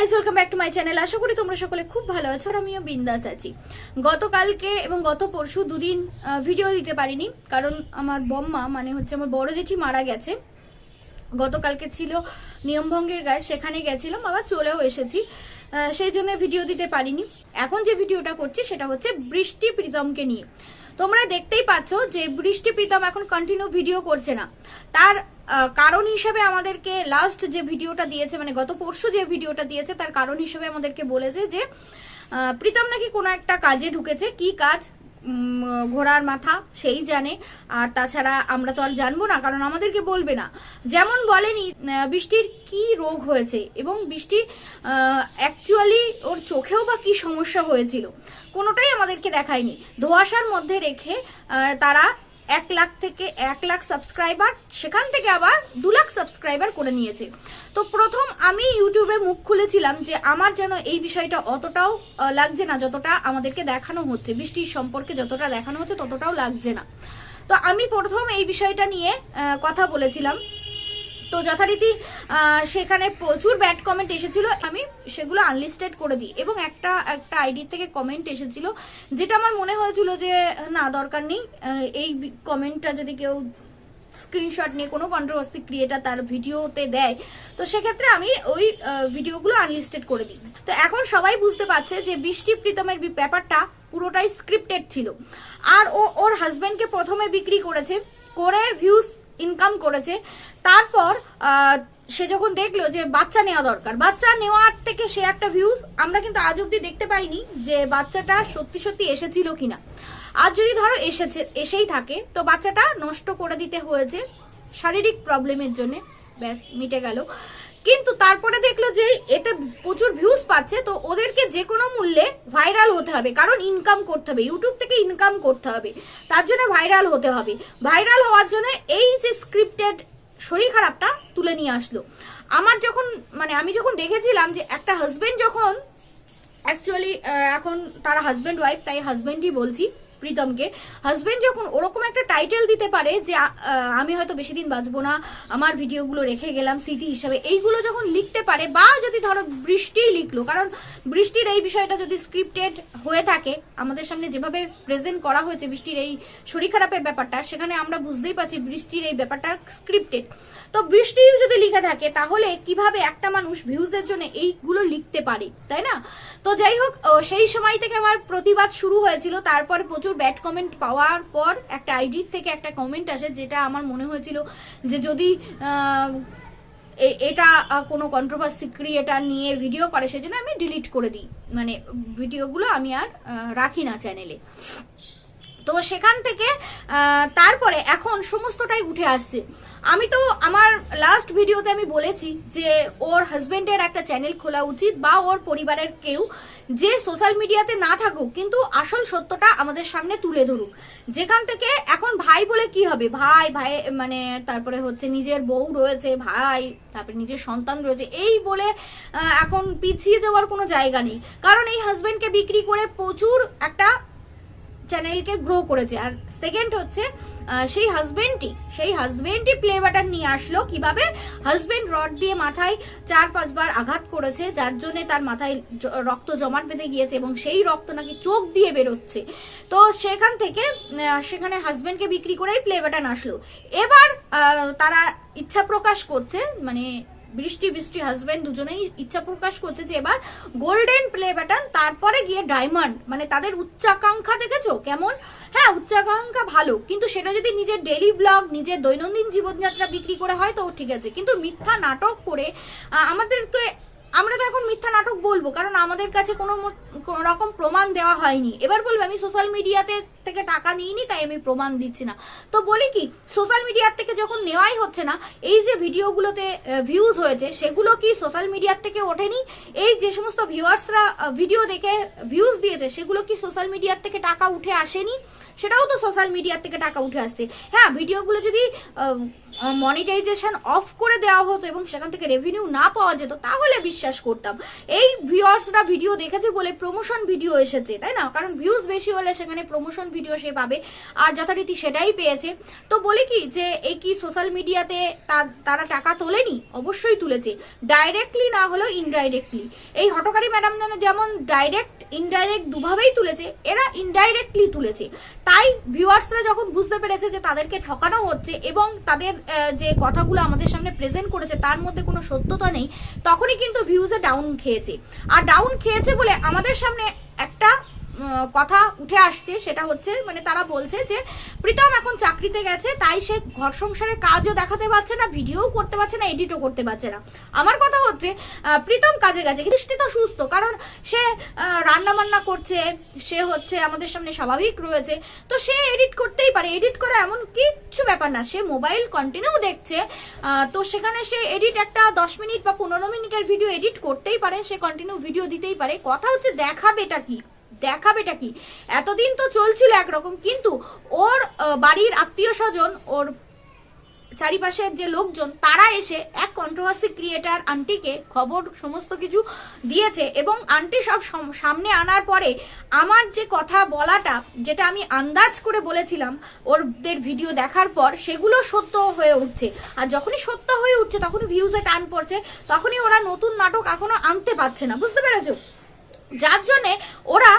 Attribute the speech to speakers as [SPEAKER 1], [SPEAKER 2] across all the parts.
[SPEAKER 1] Guys welcome back to my channel আশা করি তোমরা সকলে খুব ভালো আছো আর আমিও বিন্দাস আছি। গতকালকে এবং গত পরশু দুদিন ভিডিও দিতে পারিনি, কারণ আমার বম্মা মানে হচ্ছে আমার বড় জেঠি মারা গেছে। গতকালকে ছিল নিয়মভঙ্গের গায়ে সেখানে গেছিলাম, আবার চলেও এসেছি। সেই জন্য ভিডিও দিতে পারিনি। এখন যে ভিডিওটা করছি, সেটা হচ্ছে বৃষ্টি প্রীতমকে নিয়ে। তোমরা দেখতেই পাচ্ছ যে বৃষ্টি প্রীতম এখন কন্টিনিউ ভিডিও করছে না। তার কারণ হিসেবে আমাদেরকে লাস্ট যে ভিডিওটা দিয়েছে মানে গত পরশু যে ভিডিওটা দিয়েছে, তার কারণ হিসেবে আমাদেরকে বলেছে যে প্রীতম নাকি কোনো একটা কাজে ঢুকেছে। কি কাজ? ঘোড়ার মাথা, সেই জানে। আর তাছাড়া আমরা তো আর জানব না, কারণ আমাদেরকে বলবে না। যেমন বলেনি বৃষ্টির কি রোগ হয়েছে এবং বৃষ্টি অ্যাকচুয়ালি ওর চোখেও বা কি সমস্যা হয়েছিল, কোনোটাই আমাদেরকে দেখায়নি। ধোয়াশার মধ্যে রেখে তারা এক লাখ থেকে এক লাখ সাবস্ক্রাইবার সেখান থেকে আবার দু লাখ সাবস্ক্রাইবার করে নিয়েছে। তো প্রথম আমি ইউটিউবে মুখ খুলেছিলাম যে আমার যেন এই বিষয়টা অতটাও লাগছে না, যতটা আমাদেরকে দেখানো হচ্ছে। বৃষ্টির সম্পর্কে যতটা দেখানো হচ্ছে, ততটাও লাগছে না। তো আমি প্রথম এই বিষয়টা নিয়ে কথা বলেছিলাম। তো যথারীতি সেখানে প্রচুর ব্যাড কমেন্ট এসেছিল। আমি সেগুলো আনলিস্টেড করে দিই এবং একটা একটা আইডি থেকে কমেন্ট এসেছিল, যেটা আমার মনে হয়েছিল যে, না, দরকার নেই। এই কমেন্টটা যদি কেউ স্ক্রিনশট নিয়ে কোনো কন্ট্রোভার্সি ক্রিয়েটার তার ভিডিওতে দেয়, তো সেক্ষেত্রে আমি ওই ভিডিওগুলো আনলিস্টেড করে দিই। তো এখন সবাই বুঝতে পারছে যে বৃষ্টি প্রীতমের ব্যাপারটা পুরোটাই স্ক্রিপ্টেড ছিল। আর ও, ওর হাজব্যান্ডকে প্রথমে বিক্রি করেছে, করে ভিউজ ইনকাম করেছে। তারপর সে যখন দেখল যে বাচ্চা নেওয়া দরকার, বাচ্চা নেওয়ার থেকে সে একটা ভিউজ আমরা কিন্তু আজ অব্দি দেখতে পাইনি যে বাচ্চাটা সত্যি সত্যি এসেছিল কিনা। আর যদি ধরো এসেছে, এসেই থাকে, তো বাচ্চাটা নষ্ট করে দিতে হয়েছে শারীরিক প্রবলেমের জন্য। ব্যাস, মিটে গেল। কিন্তু তারপরে দেখল যে এতে প্রচুর ভিউজ পাচ্ছে, তো ওদেরকে যে কোনো মূল্যে ভাইরাল হতে হবে, কারণ ইনকাম করতে হবে ইউটিউব থেকে ইনকাম করতে হবে, তার জন্য ভাইরাল হতে হবে। ভাইরাল হওয়ার জন্য এই যে স্ক্রিপ্টেড শরীর খারাপটা তুলে নিয়ে আসলো। আমার যখন মানে আমি যখন দেখেছিলাম যে একটা হাজবেন্ড যখন অ্যাকচুয়ালি এখন তারা হাজব্যান্ড ওয়াইফ তাই হাজব্যান্ডই বলছি প্রীতমকে। হাজবেন্ড যখন ওরকম একটা টাইটেল দিতে পারে যে আমি হয়তো বেশি দিন বাঁচবো না, আমার ভিডিওগুলো রেখে গেলাম স্মৃতি হিসাবে, এইগুলো যখন লিখতে পারে বা যদি ধরো বৃষ্টিই লিখলো, কারণ বৃষ্টির এই বিষয়টা যদি স্ক্রিপ্টেড হয়ে থাকে, আমাদের সামনে যেভাবে প্রেজেন্ট করা হয়েছে বৃষ্টির এই শরীর খারাপের ব্যাপারটা, সেখানে আমরা বুঝতেই পারছি বৃষ্টির এই ব্যাপারটা স্ক্রিপ্টেড তো বৃষ্টিও যদি লিখে থাকে, তাহলে কীভাবে একটা মানুষ ভিউজের জন্য এইগুলো লিখতে পারে, তাই না? তো যাই হোক সেই সময় থেকে আমার প্রতিবাদ শুরু হয়েছিল, তারপরে প্রচুর ব্যাড কমেন্ট পাওয়ার পর একটা আইডির থেকে একটা কমেন্ট আসে যেটা আমার মনে হয়েছিল যে যদি এটা কোনো কন্ট্রোভার্সি ক্রিয়েটার নিয়ে ভিডিও করে, সেজন্য আমি ডিলিট করে দিই। মানে ভিডিওগুলো আমি আর রাখি না চ্যানেলে তো সেখান থেকে তারপরে এখন সমস্তটাই উঠে আসছে। আমি তো আমার লাস্ট ভিডিওতে আমি বলেছি যে ওর হাজবেন্ডের একটা চ্যানেল খোলা উচিত বা ওর পরিবারের কেউ যে সোশ্যাল মিডিয়াতে না থাকুক, কিন্তু আসল সত্যটা আমাদের সামনে তুলে ধরুক। যেখান থেকে এখন ভাই বলে কি হবে? ভাই ভাই মানে তারপরে হচ্ছে নিজের বউ রয়েছে, ভাই, তারপরে নিজের সন্তান রয়েছে, এই বলে এখন পিছিয়ে যাওয়ার কোনো জায়গা নেই। কারণ এই হাজবেন্ডকে বিক্রি করে প্রচুর একটা চ্যানেলকে গ্রো করেছে। আর সেকেন্ড হচ্ছে সেই হাজবেন্ডটি সেই হাজবেন্ডই প্লে বাটন নিয়ে আসলো কীভাবে? হাজবেন্ড রড দিয়ে মাথায় চার পাঁচবার আঘাত করেছে, যার জন্য তার মাথায় রক্ত জমাট বেঁধে গিয়েছে এবং সেই রক্ত নাকি চোখ দিয়ে বেরোচ্ছে। তো সেখান থেকে সেখানে হাজবেন্ডকে বিক্রি করেই প্লে বাটন আসলো। এবার তারা ইচ্ছা প্রকাশ করছে মানে বৃষ্টি বৃষ্টি হাজব্যান্ড দুজনেই ইচ্ছা প্রকাশ করছে যে এবার গোল্ডেন প্লে ব্যাটন তারপরে গিয়ে ডায়মন্ড মানে তাদের উচ্চাকাঙ্ক্ষা দেখেছ? কেমন? হ্যাঁ উচ্চাকাঙ্ক্ষা ভালো, কিন্তু সেটা যদি নিজের ডেলি ব্লগ নিজের দৈনন্দিন জীবনযাত্রা বিক্রি করে হয়, তো ঠিক আছে। কিন্তু মিথ্যা নাটক করে আমাদেরকে আমরা তো এখন মিথ্যা নাটক বলব, কারণ আমাদের কাছে কোনো রকম প্রমাণ দেওয়া হয়নি। এবার বলব, আমি সোশ্যাল মিডিয়াতে থেকে টাকা নিইনি, তাই আমি প্রমাণ দিচ্ছি না। তো বলি কি সোশ্যাল মিডিয়ার থেকে যখন নেওয়াই হচ্ছে না, এই যে ভিডিওগুলোতে ভিউজ হয়েছে, সেগুলো কি সোশ্যাল মিডিয়ার থেকে ওঠেনি? এই যে সমস্ত ভিউয়ার্সরা ভিডিও দেখে ভিউজ দিয়েছে, সেগুলো কি সোশ্যাল মিডিয়ার থেকে টাকা উঠে আসেনি? সেটাও তো সোশ্যাল মিডিয়ার থেকে টাকা উঠে আসছে। হ্যাঁ ভিডিওগুলো যদি মনিটাইজেশন অফ করে দেওয়া হতো এবং সেখান থেকে রেভিনিউ না পাওয়া যেত, তাহলে বিশ্বাস করতাম। এই ভিউয়ার্সরা ভিডিও দেখেছে বলে প্রমোশন ভিডিও এসেছে, তাই না? কারণ ভিউজ বেশি হলে সেখানে প্রমোশন ভিডিও সে পাবে, আর যথারীতি সেটাই পেয়েছে। তো বলি কি যে, এই কি সোশ্যাল মিডিয়াতে তারা টাকা তোলেনি? অবশ্যই তুলেছে। ডাইরেক্টলি না হলেও ইনডাইরেক্টলি এই হটকারী ম্যাডাম যেন যেমন ডাইরেক্ট ইনডাইরেক্ট দুভাবেই তুলেছে, এরা ইনডাইরেক্টলি তুলেছে। তাই ভিউয়ার্সরা যখন বুঝতে পেরেছে যে তাদেরকে ঠকানো হচ্ছে এবং তাদের যে কথাগুলো আমাদের সামনে প্রেজেন্ট করেছে তার মধ্যে কোনো সত্যতা নেই, তখনই কিন্তু ভিউজে ডাউন খেয়েছে। আর ডাউন খেয়েছে বলে আমাদের সামনে একটা কথা উঠে আসছে, সেটা হচ্ছে মানে তারা বলছে যে, প্রীতম এখন চাকরিতে গেছে, তাই সে ঘর সংসারের কাজও দেখাতে পারছে না ভিডিও করতে পারছে না এডিটও করতে পারছে না। আমার কথা হচ্ছে প্রীতম কাজে গেছে দৃষ্টি তো সুস্থ, কারণ সে রান্না বান্না করছে, সে হচ্ছে আমাদের সামনে স্বাভাবিক রয়েছে, তো সে এডিট করতেই পারে এডিট করা এমন কিচ্ছু ব্যাপার না, সে মোবাইল কন্টিনিউ দেখছে তো সেখানে সে এডিট একটা দশ মিনিট বা পনেরো মিনিটের ভিডিও এডিট করতেই পারে, সে কন্টিনিউ ভিডিও দিতেই পারে, কথা হচ্ছে দেখাবেটা কি? দেখাবেটা কি? এতদিন তো চলছিল একরকম, কিন্তু ওর বাড়ির আত্মীয় স্বজন, ওর চারিপাশের যে লোকজন, তারা এসে এক কন্ট্রোভার্সি ক্রিয়েটার আন্টিকে খবর সমস্ত কিছু দিয়েছে এবং আন্টি সব সম- সামনে আনার পরে আমার যে কথা বলাটা, যেটা আমি আন্দাজ করে বলেছিলাম ওদের ভিডিও দেখার পর, সেগুলো সত্য হয়ে উঠছে। আর যখনই সত্য হয়ে উঠছে, তখনই ভিউজে টান পড়ছে, তখনই ওরা নতুন নাটক এখনও আনতে পারছে না। বুঝতে পেরেছ? যার জন্যে ওরা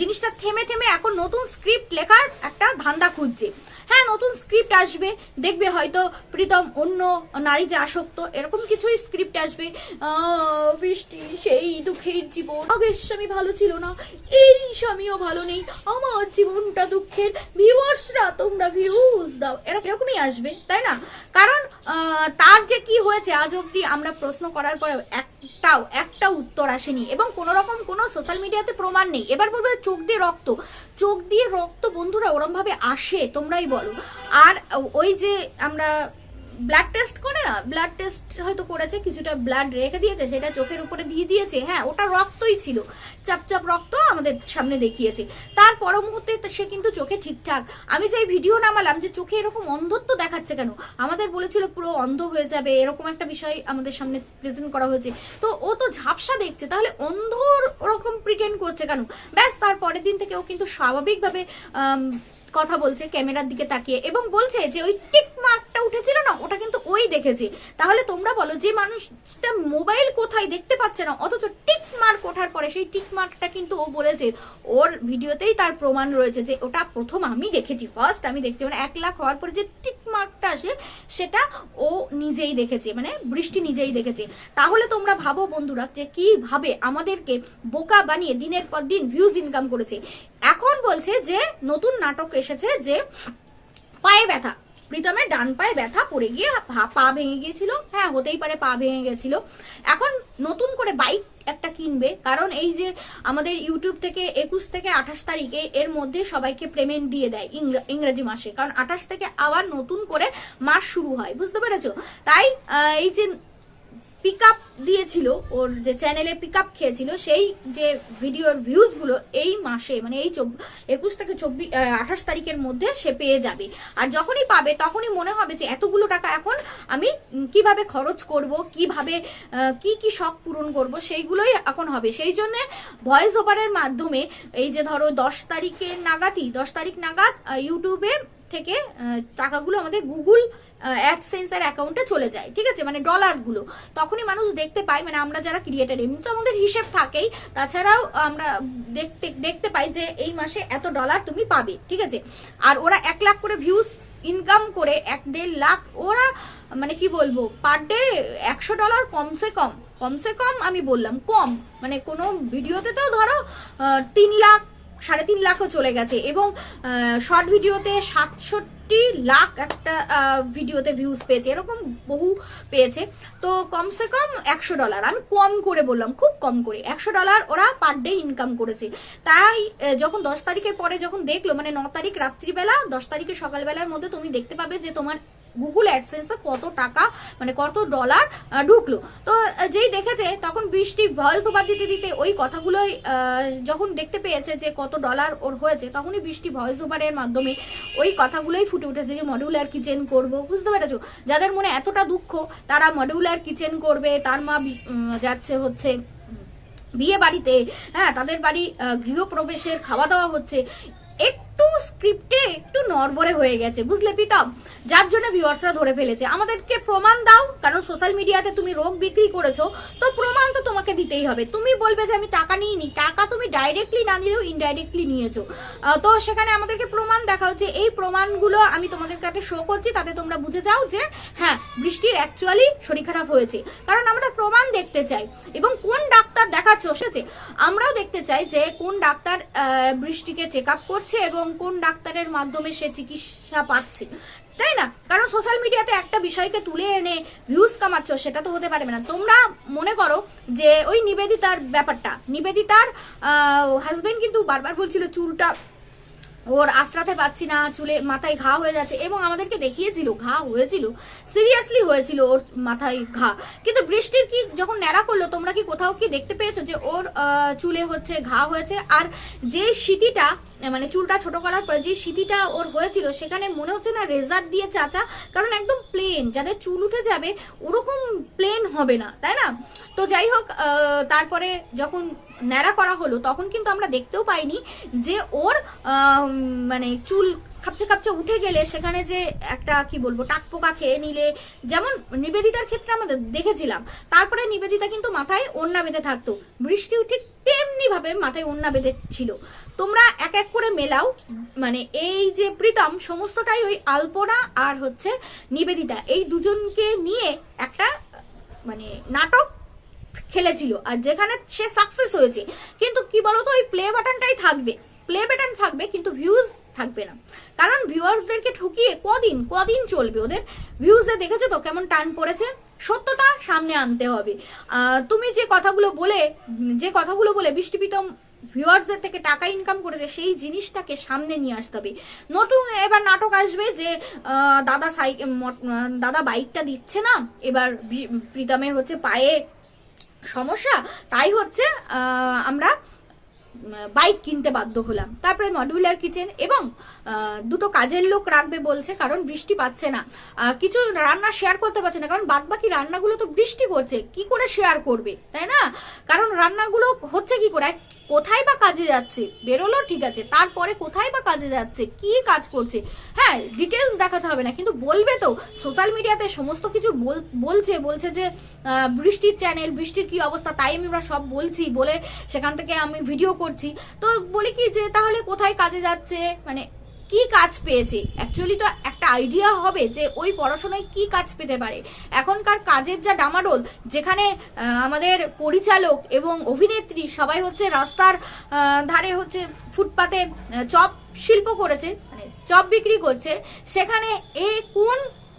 [SPEAKER 1] জিনিসটা থেমে থেমে এখন নতুন স্ক্রিপ্ট লেখার একটা ধান্দা খুঁজছে। হ্যাঁ নতুন স্ক্রিপ্ট আসবে। দেখবে হয়তো প্রীতম অন্য নারীতে আসক্ত, এরকম কিছুই স্ক্রিপ্ট আসবে। বৃষ্টি, সেই দুঃখের জীবন। আগের স্বামী ভালো ছিল না, এই স্বামীও ভালো নেই। আমার জীবনটা দুঃখের। ভিউয়ার্সরা তোমরা ভিউজ দাও। এরকম এরকমই আসবে, তাই না? কারণ তার যে কি হয়েছে আজ অব্দি আমরা প্রশ্ন করার পরে একটাও, একটা উত্তর আসেনি। এবং কোনো রকম কোনো সোশ্যাল মিডিয়াতে প্রমাণ নেই। এবার বলবে চোখ দিয়ে রক্ত। চোখ দিয়ে রক্ত বন্ধুরা ওরম ভাবে আসে তোমরাই বলো। আর ওই যে আমরা ব্লাড টেস্ট করে না ব্লাড টেস্ট হয়তো করেছে, কিছুটা ব্লাড রেখে দিয়েছে, সেটা চোখের উপরে দিয়ে দিয়েছে হ্যাঁ ওটা রক্তই ছিল, চাপ চাপ রক্ত আমাদের সামনে দেখিয়েছে। তার পর মুহূর্তে সে কিন্তু চোখে ঠিকঠাক, আমি যে ভিডিও নামালাম যে চোখে এরকম অন্ধত্ব দেখাচ্ছে কেন? আমাদের বলেছিল পুরো অন্ধ হয়ে যাবে, এরকম একটা বিষয় আমাদের সামনে প্রেজেন্ট করা হয়েছে। তো ও তো ঝাপসা দেখছে, তাহলে অন্ধর ওরকম প্রিটেন্ড করছে কেন? ব্যাস, তার পরের দিন থেকে ও কিন্তু স্বাভাবিকভাবে কথা বলছে ক্যামেরার দিকে তাকিয়ে এবং বলছে যে ওই টিক মার্কটা উঠেছিল না, ওটা কিন্তু ওই দেখেছে। তাহলে তোমরা বলো, যে মানুষটা মোবাইল কোথায় দেখতে পাচ্ছে না, অথচ টিক মার্ক ওঠার পরে সেই টিক মার্কটা কিন্তু ও বলেছে, ওর ভিডিওতেই তার প্রমাণ রয়েছে যে ওটা প্রথম আমি দেখেছি ফার্স্ট আমি দেখছি। মানে এক লাখ হওয়ার পরে যে টিক মার্কটা আসে, সেটা ও নিজেই দেখেছে মানে বৃষ্টি নিজেই দেখেছে। তাহলে তোমরা ভাবো বন্ধুরা যে কীভাবে আমাদেরকে বোকা বানিয়ে দিনের পর দিন ভিউজ ইনকাম করেছে। বলছে যে, নতুন নাটক এসেছে যে, পায়ে ব্যথা। প্রীতমের ডান পায়ে ব্যথা পড়ে গিয়ে পা- ভেঙে গিয়েছিল। হ্যাঁ হতেই পারে পা ভেঙে গেছিল। এখন নতুন করে বাইক একটা কিনবে। কারণ এই যে আমাদের ইউটিউব থেকে একুশ থেকে আঠাশ তারিখে এর মধ্যে সবাইকে পেমেন্ট দিয়ে দেয় ইংরা- ইংরেজি মাসে। কারণ আঠাশ থেকে আবার নতুন করে মাস শুরু হয়। বুঝতে পেরেছ? তাই এই যে পিক আপ দিয়েছিল, ওর যে চ্যানেলে পিক আপ খেয়েছিল, সেই যে ভিডিওর ভিউজগুলো এই মাসে মানে এই একুশ থেকে চব্বিশ আঠাশ তারিখের মধ্যে সে পেয়ে যাবে। আর যখনই পাবে, তখনই মনে হবে যে এতগুলো টাকা এখন আমি কীভাবে খরচ করব, কীভাবে কি কি শখ পূরণ করব, সেইগুলোই এখন হবে। সেই জন্যে ভয়েস ওভারের মাধ্যমে এই যে ধরো দশ তারিখের নাগাদই দশ তারিখ নাগাদ ইউটিউবে থেকে টাকাগুলো আমাদের গুগল অ্যাডসেন্সের অ্যাকাউন্টে চলে যায়, ঠিক আছে? মানে ডলারগুলো তখনই মানুষ দেখতে পাই মানে আমরা যারা ক্রিয়েটার এমনি তো আমাদের হিসেব থাকেই। তাছাড়াও আমরা দেখতে দেখতে পাই যে এই মাসে এত ডলার তুমি পাবে, ঠিক আছে? আর ওরা এক লাখ করে ভিউজ ইনকাম করে, এক দেড় লাখ, ওরা মানে কি বলব পার ডে একশো ডলার কমসে কম। কমসে কম আমি বললাম, কম। মানে কোনো ভিডিওতে তো ধরো তিন লাখ সাড়ে তিন লাখও চলে গেছে এবং শর্ট ভিডিওতে সাতষট্টি লাখ একটা ভিডিওতে ভিউজ পেয়েছে, এরকম বহু পেয়েছে। তো কমসে কম একশো ডলার আমি কম করে বললাম, খুব কম করে। একশো ডলার ওরা পার ডে ইনকাম করেছে। তাই যখন দশ তারিখের পরে যখন দেখল মানে ন তারিখ রাত্রিবেলা, দশ তারিখের সকালবেলার মধ্যে তুমি দেখতে পাবে যে তোমার গুগল অ্যাডসেন্সে কত টাকা মানে কত ডলার ঢুকলো। তো যেই দেখেছে, তখন বৃষ্টি ভয়েস ওভার দিতে দিতে ওই কথাগুলোই যখন দেখতে পেয়েছে যে কত ডলার ওর হয়েছে, তখনই বৃষ্টি ভয়েস ওভারের মাধ্যমে ওই কথাগুলোই ফুটে উঠেছে যে মডিউলার কিচেন করব, বুঝতে পেরেছ? যাদের মনে এতটা দুঃখ, তারা মডিউলার কিচেন করবে, তার মা যাচ্ছে হচ্ছে বিয়ে বাড়িতে হ্যাঁ তাদের বাড়ি গৃহপ্রবেশের খাওয়া দাওয়া হচ্ছে একটু স্ক্রিপ্টে একটু নড়বড়ে হয়ে গেছে, বুঝলে প্রীতম? যার জন্য ভিউয়ার্সরা ধরে ফেলেছে। আমাদেরকে প্রমাণ দাও, কারণ সোশ্যাল মিডিয়াতে তুমি রোগ বিক্রি করেছ, তো প্রমাণ তো তোমাকে দিতেই হবে। তুমি বলবে যে আমি টাকা নিইনি, টাকা তুমি ডাইরেক্টলি না নিলেও ইনডাইরেক্টলি নিয়েছো। তো সেখানে আমাদেরকে প্রমাণ দেখাও যে এই প্রমাণগুলো আমি তোমাদের কাছে শো করছি, তাতে তোমরা বুঝে যাও যে হ্যাঁ বৃষ্টির অ্যাকচুয়ালি শরীর খারাপ হয়েছে। কারণ আমরা প্রমাণ দেখতে চাই, এবং কোন ডাক্তার দেখাচ্ছে আমরাও দেখতে চাই যে কোন ডাক্তার বৃষ্টিকে চেক আপ করছে এবং কোন ডাক্তারের মাধ্যমে সে চিকিৎসা পাচ্ছে। তাই না? কারণ সোশ্যাল মিডিয়াতে একটা বিষয়কে তুলে এনে ভিউজ কামাচ্ছ, সেটা তো হতে পারবে না। তোমরা মনে করো যে ওই নিবেদিতার ব্যাপারটা, নিবেদিতার হাজবেন্ড কিন্তু বারবার বলছিল, চুলটা ওর আশ্রাতে পাচ্ছি না, চুলে মাথায় ঘা হয়ে যাচ্ছে এবং আমাদেরকে দেখিয়েছিল, ঘা হয়েছিল, সিরিয়াসলি হয়েছিল ওর মাথায় ঘা। কিন্তু বৃষ্টির কি যখন ন্যাড়া করল, তোমরা কি কোথাও কি দেখতে পেয়েছ যে ওর চুলে হচ্ছে ঘা হয়েছে? আর যে সিটিটা মানে চুলটা ছোট করার পরে যে সিটিটা ওর হয়েছিল, সেখানে মনে হচ্ছে না রেজার দিয়ে চাচা, কারণ একদম প্লেন যাদের চুল উঠে যাবে, ওরকম প্লেন হবে না, তাই না? তো যাই হোক তারপরে যখন ন্যাড়া করা হলো, তখন কিন্তু আমরা দেখতেও পাইনি যে ওর মানে চুল খাপচে খাপচে উঠে গেলে সেখানে যে একটা, কি বলব টাক পোকা খেয়ে নিলে, যেমন নিবেদিতার ক্ষেত্রে আমাদের দেখেছিলাম, তারপরে নিবেদিতা কিন্তু মাথায় ওন্না বেঁধে থাকতো, বৃষ্টিও ঠিক তেমনি ভাবে মাথায় ওন্না বেঁধে ছিল। তোমরা এক এক করে মেলাও মানে এই যে প্রীতম, সমস্তটাই ওই আলপনা আর হচ্ছে নিবেদিতা, এই দুজনকে নিয়ে একটা মানে নাটক খেলেছিল আর যেখানে সে সাকসেস হয়েছে। কিন্তু কি বলতো, ওই প্লে বাটনটাই থাকবে। প্লে বাটন থাকবে, কিন্তু ভিউজ থাকবে না। কারণ ভিউয়ার্সদেরকে ঠকিয়ে কদিন কদিন চলবে ওদের? ভিউজে দেখেছ তো কেমন টান পড়েছে? সত্যতা সামনে আনতে হবে। তুমি যে কথাগুলো বলে, যে কথাগুলো বলে বৃষ্টিপিতম ভিউয়ার্সদের থেকে টাকা ইনকাম করেছে, সেই জিনিসটাকে সামনে নিয়ে আসতে হবে। নতুন এবার নাটক আসবে যে দাদা সাইকেল দাদা বাইকটা দিচ্ছে না, এবার প্রীতমের হচ্ছে পায়ে সমস্যা তাই হচ্ছে আমরা বাইক কিনতে বাধ্য হলাম। তারপরে মডিউলার কিচেন এবং দুটো কাজের লোক রাখবে বলছে, কারণ বৃষ্টি পাচ্ছে না। কিছু রান্না শেয়ার করতে পারছে না, কারণ বাদবাকি রান্নাগুলো তো বৃষ্টি করছে। কি করে শেয়ার করবে, তাই না? কারণ রান্নাগুলো হচ্ছে কি করে, কোথায় বা কাজে যাচ্ছে? বেরোলো, ঠিক আছে। তারপরে কোথায় বা কাজে যাচ্ছে? কি কাজ করছে? হ্যাঁ ডিটেলস দেখাতে হবে না, কিন্তু বলবে তো। সোশ্যাল মিডিয়াতে সমস্ত কিছু বল- বলছে বলছে যে বৃষ্টির চ্যানেল বৃষ্টির কি অবস্থা, তাই আমি আমরা সব বলছি। বলে সেখান থেকে আমি ভিডিও করছি। তো বলি কি যে, তাহলে কোথায় কাজে যাচ্ছে? মানে কি কাজ পেয়েছে? অ্যাকচুয়ালি তো একটা আইডিয়া হবে যে, ওই পড়াশোনায় কি কাজ পেতে পারে। এখনকার কাজের যা ডামাডোল, যেখানে আমাদের পরিচালক এবং অভিনেত্রী সবাই হচ্ছে রাস্তার ধারে হচ্ছে ফুটপাতে চপ শিল্প করেছে মানে চপ বিক্রি করছে, সেখানে এ কোন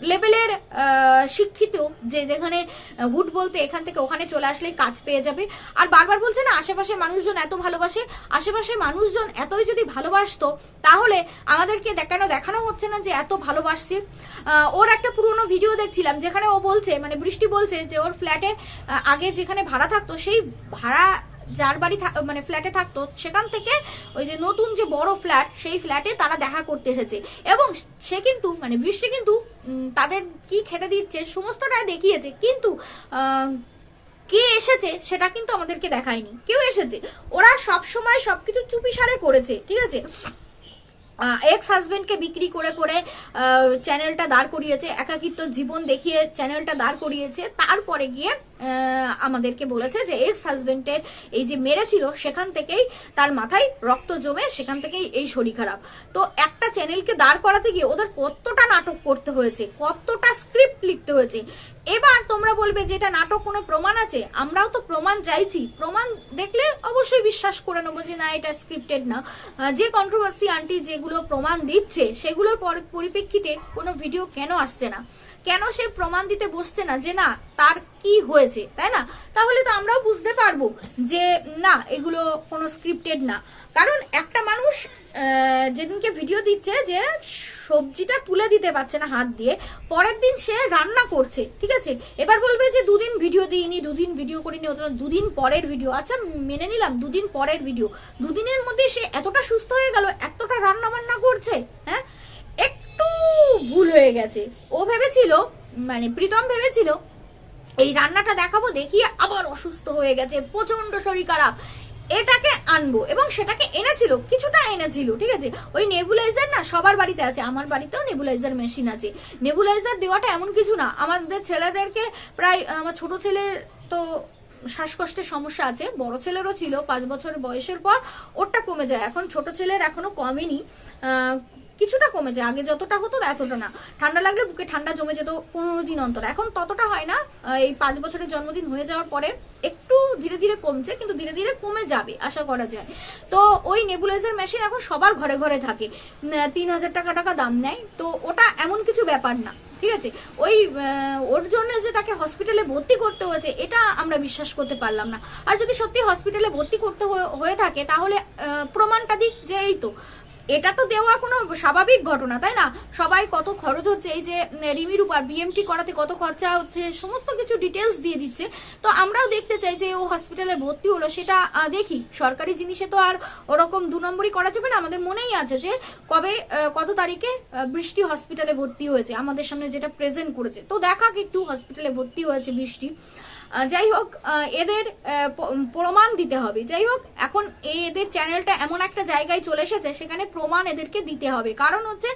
[SPEAKER 1] লেভেলের শিক্ষিত যে যেখানে হুট বলতে এখান থেকে ওখানে চলে আসলেই কাজ পেয়ে যাবে। আর বারবার বলছে না আশেপাশে মানুষজন এত ভালোবাসে। আশেপাশে মানুষজন এতই যদি ভালোবাসতো, তাহলে আমাদেরকে দেখানো দেখানো হচ্ছে না যে এত ভালোবাসছে? ওর একটা পুরনো ভিডিও দেখছিলাম, যেখানে ও বলছে মানে বৃষ্টি বলছে যে ওর ফ্ল্যাটে আগে যেখানে ভাড়া থাকতো, সেই ভাড়া যার বাড়ি মানে ফ্ল্যাটে থাকতো, সেখান থেকে ওই যে নতুন যে বড় ফ্ল্যাট সেই ফ্ল্যাটে তারা দেখা করতে এসেছে। এবং সে কিন্তু মানে বৃষ্টি কিন্তু তাদের কি খেতে দিচ্ছে, সমস্তটাই দেখিয়েছে। কিন্তু কে এসেছে, সেটা কিন্তু আমাদেরকে দেখায়নি। কেউ এসেছে? ওরা সব সময় সবকিছু চুপিসারে করেছে, ঠিক আছে? এক্স হাজবেন্ডকে বিক্রি করে করে চ্যানেলটা দাঁড় করিয়েছে, একাকিত্ব জীবন দেখিয়ে চ্যানেলটা দাঁড় করিয়েছে। তারপরে গিয়ে আমাদেরকে বলেছে যে এক্স হাজবেন্ডের এই যে মেরেছিল সেখান থেকেই তার মাথায় রক্ত জমে সেখান থেকেই এই শরীর খারাপ। তো একটা চ্যানেলকে দাঁড় করাতে গিয়ে ওদের কতটা নাটক করতে হয়েছে, কতটা স্ক্রিপ্ট লিখতে হয়েছে এবার তোমরা বলবে যে এটা নাটক কোনো প্রমাণ আছে? আমরাও তো প্রমাণ চাইছি। প্রমাণ দেখলে অবশ্যই বিশ্বাস করে নেব যে না, এটা স্ক্রিপ্টেড না। যে কন্ট্রোভার্সি আন্টি যেগুলো প্রমাণ দিচ্ছে, সেগুলোর পর- পরিপ্রেক্ষিতে কোনো ভিডিও কেন আসছে না? কেন সে প্রমাণ দিতে বসছে না যে না, তার কি হয়েছে, তাই না? তাহলে তো আমরাও বুঝতে পারব যে না, এগুলো কোনো স্ক্রিপ্টেড না। কারণ একটা মানুষ যেদিনকে ভিডিও দিচ্ছে যে সবজিটা তুলে দিতে পারছে না হাত দিয়ে, পরের দিন সে রান্না করছে, ঠিক আছে? এবার বলবে যে দুদিন ভিডিও দিইনি, দুদিন ভিডিও করিনি অথবা দুদিন পরের ভিডিও আচ্ছা মেনে নিলাম, দুদিন পরের ভিডিও দুদিনের মধ্যে সে এতটা সুস্থ হয়ে গেল, এতটা রান্না বান্না করছে হ্যাঁ? একটু ভুল হয়ে গেছে। ও ভেবেছিল মানে প্রীতম ভেবেছিল, এই রান্নাটা দেখাবো, দেখিয়ে আবার অসুস্থ হয়ে গেছে প্রচণ্ড শরীর খারাপ। এটাকে আনব এবং সেটাকে এনেছিল, কিছুটা এনেছিল, ঠিক আছে? ওই নেবুলাইজার না সবার বাড়িতে আছে, আমার বাড়িতেও নেবুলাইজার মেশিন আছে। নেবুলাইজার দেওয়াটা এমন কিছু না, আমাদের ছেলেদেরকে প্রায়, আমার ছোট ছেলের তো শ্বাসকষ্টের সমস্যা আছে, বড় ছেলেরও ছিল, পাঁচ বছর বয়সের পর ওরটা কমে যায়। এখন ছোট ছেলের এখনও কমেনি। কিছুটা কমে যায়, আগে যতটা হতো এতটা না। ঠান্ডা লাগলে বুকে ঠান্ডা জমে যেত পনেরো দিন অন্তর। এখন ততটা হয় না এই পাঁচ বছরের জন্মদিন হয়ে যাওয়ার পরে একটু ধীরে ধীরে কমছে, কিন্তু ধীরে ধীরে কমে যাবে, আশা করা যায়। তো ওই নেবুলাইজার মেশিন এখন সবার ঘরে ঘরে থাকে। তিন হাজার টাকা টাকা দাম নেয়। তো ওটা এমন কিছু ব্যাপার না, ঠিক আছে? ওই ওর জন্য যে তাকে হসপিটালে ভর্তি করতে হয়েছে, এটা আমরা বিশ্বাস করতে পারলাম না। আর যদি সত্যি হসপিটালে ভর্তি করতে হয়ে- হয়ে থাকে, তাহলে প্রমাণটা দিক যে এই তো এটা তো দেওয়া কোনো স্বাভাবিক ঘটনা, তাই না? সবাই কত খরচ হচ্ছে, এই যে রিমির উপর বিএমটি করাতে কত খরচা হচ্ছে, সমস্ত কিছু ডিটেলস দিয়ে দিচ্ছে। তো আমরাও দেখতে চাই যে ও হসপিটালে ভর্তি হলো, সেটা দেখি। সরকারি জিনিসে তো আর ওরকম দু নম্বরই করা যাবে না। আমাদের মনেই আছে যে কবে কত তারিখে বৃষ্টি হসপিটালে ভর্তি হয়েছে। আমাদের সামনে যেটা প্রেজেন্ট করেছে। তো দেখাক একটু হসপিটালে ভর্তি হয়েছে বৃষ্টি। যাই হোক এদের প্রমাণ দিতে হবে। যাই হোক, এখন এদের চ্যানেলটা এমন একটা জায়গায় চলে এসেছে, সেখানে প্রমাণ এদেরকে দিতে হবে। কারণ হচ্ছে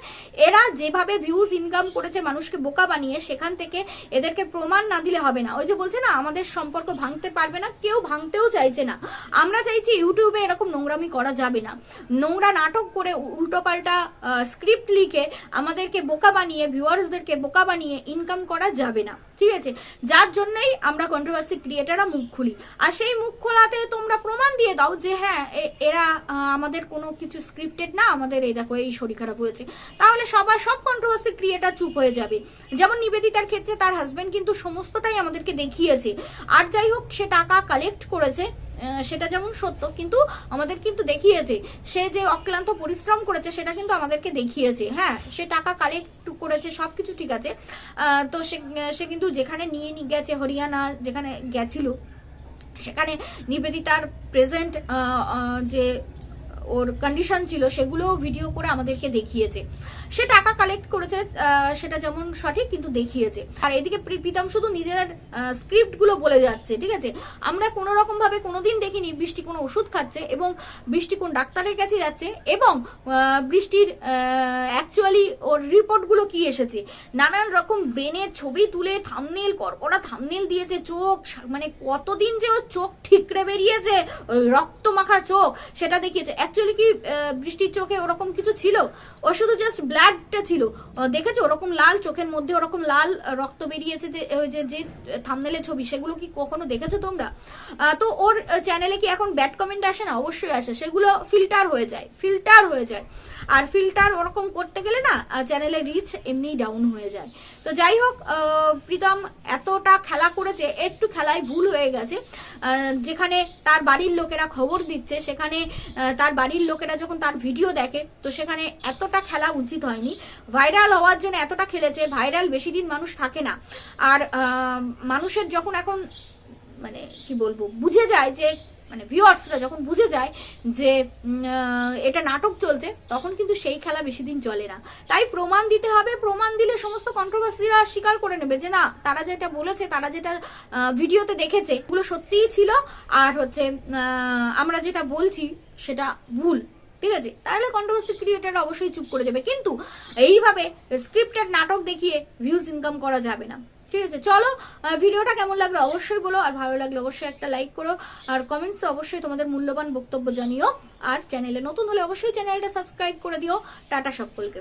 [SPEAKER 1] এরা যেভাবে ভিউজ ইনকাম করেছে মানুষকে বোকা বানিয়ে, সেখান থেকে এদেরকে প্রমাণ না দিলে হবে না। ওই যে বলছে না, আমাদের সম্পর্ক ভাঙতে পারবে না, কেউ ভাঙতেও চাইছে না। আমরা চাইছি ইউটিউবে এরকম নোংরামি করা যাবে না। নোংরা নাটক করে উল্টোপাল্টা স্ক্রিপ্ট লিখে আমাদেরকে বোকা বানিয়ে ভিউয়ার্সদেরকে বোকা বানিয়ে ইনকাম করা যাবে না। ঠিক আছে যার জন্যই আমরা কন্ট্রোভার্সি ক্রিয়েটাররা মুখ খুলি। আর সেই মুখ খোলাতে তোমরা প্রমাণ দিয়ে দাও যে হ্যাঁ এরা আমাদের কোনো কিছু স্ক্রিপ্টেড না, আমাদের এই দেখো, এই শরীর খারাপ হয়েছে। তাহলে সবাই সব কন্ট্রোভার্সি ক্রিয়েটার চুপ হয়ে যাবে। যেমন নিবেদিতার ক্ষেত্রে তার হাজবেন্ড কিন্তু সমস্তটাই আমাদেরকে দেখিয়েছে। আর যাই হোক, সে টাকা কালেক্ট করেছে। সেটা যেমন সত্য, কিন্তু আমাদের কিন্তু দেখিয়েছে। সে যে অক্লান্ত পরিশ্রম করেছে, সেটা কিন্তু আমাদেরকে দেখিয়েছে। হ্যাঁ সে টাকা কালেক্ট করেছে, সবকিছু ঠিক আছে। তো সে সে কিন্তু যেখানে নিয়ে নিয়ে গেছে, হরিয়ানা যেখানে গেছিল, সেখানে নিবেদিতার প্রেজেন্ট যে ওর কন্ডিশন ছিল সেগুলো ভিডিও করে আমাদেরকে দেখিয়েছে। সে টাকা কালেক্ট করেছে সেটা যেমন সঠিক কিন্তু দেখিয়েছে। আর এদিকে প্রি- প্রীতম শুধু নিজেদের স্ক্রিপ্টগুলো বলে যাচ্ছে, ঠিক আছে? আমরা কোনো রকম ভাবে কোনোদিন দেখিনি বৃষ্টি কোনো ওষুধ খাচ্ছে এবং বৃষ্টি কোন ডাক্তারের কাছে যাচ্ছে এবং বৃষ্টির অ্যাকচুয়ালি ওর রিপোর্টগুলো কি এসেছে? নানান রকম ব্রেনের ছবি তুলে থামনেল করকরা থামনেল দিয়েছে চোখ মানে কতদিন যে ওর চোখ ঠিকরে বেরিয়েছে রক্ত মাখা চোখ, সেটা দেখিয়েছে। অ্যাকচুয়ালি কি বৃষ্টির চোখে ওরকম কিছু ছিল? ও শুধু জাস্ট ব্লাডটা ছিল। দেখেছ? ওরকম লাল চোখের মধ্যে, ওরকম লাল রক্ত বেরিয়েছে যে, ওই যে যে থামনেলের ছবি, সেগুলো কি কখনো দেখেছ তোমরা? তো ওর চ্যানেলে কি এখন ব্যাড কমেন্ট আসে না? অবশ্যই আসে। সেগুলো ফিল্টার হয়ে যায় ফিল্টার হয়ে যায়। আর ফিল্টার ওরকম করতে গেলে না চ্যানেলের রিচ এমনিই ডাউন হয়ে যায়। তো যাই হোক প্রীতম এতটা খেলা করেছে, একটু খেলায় ভুল হয়ে গেছে। যেখানে তার বাড়ির লোকেরা খবর দিচ্ছে, সেখানে তার বাড়ির লোকেরা যখন তার ভিডিও দেখে, তো সেখানে এতটা খেলা উচিত হয়নি। ভাইরাল হওয়ার জন্য এতটা খেলেছে, ভাইরাল বেশি দিন মানুষ থাকে না। আর মানুষের যখন এখন মানে কি বলব, বুঝে যায় যে মানে ভিউয়ার্সরা যখন বুঝে যায় যে এটা নাটক চলছে, তখন কিন্তু সেই খেলা বেশি দিন চলে না। তাই প্রমাণ দিতে হবে, প্রমাণ দিলে সমস্ত কন্ট্রোভার্সিরা স্বীকার করে নেবে যে, না, তারা যেটা বলেছে, তারা যেটা ভিডিওতে দেখেছে, এগুলো সত্যিই ছিল। আর হচ্ছে আমরা যেটা বলছি, সেটা ভুল। ঠিক আছে? তাহলে কন্ট্রোভার্সি ক্রিয়েটার অবশ্যই চুপ করে যাবে। কিন্তু, এইভাবে স্ক্রিপ্টেড নাটক দেখিয়ে ভিউজ ইনকাম করা যাবে না। ঠিক আছে, চলো ভিডিওটা কেমন লাগল অবশ্যই বলো, আর ভালো লাগলে অবশ্যই একটা লাইক করো, আর কমেন্টসে অবশ্যই তোমাদের মূল্যবান বক্তব্য জানিও, আর চ্যানেলে নতুন হলে অবশ্যই চ্যানেলটা সাবস্ক্রাইব করে দিও, টাটা সকলকে।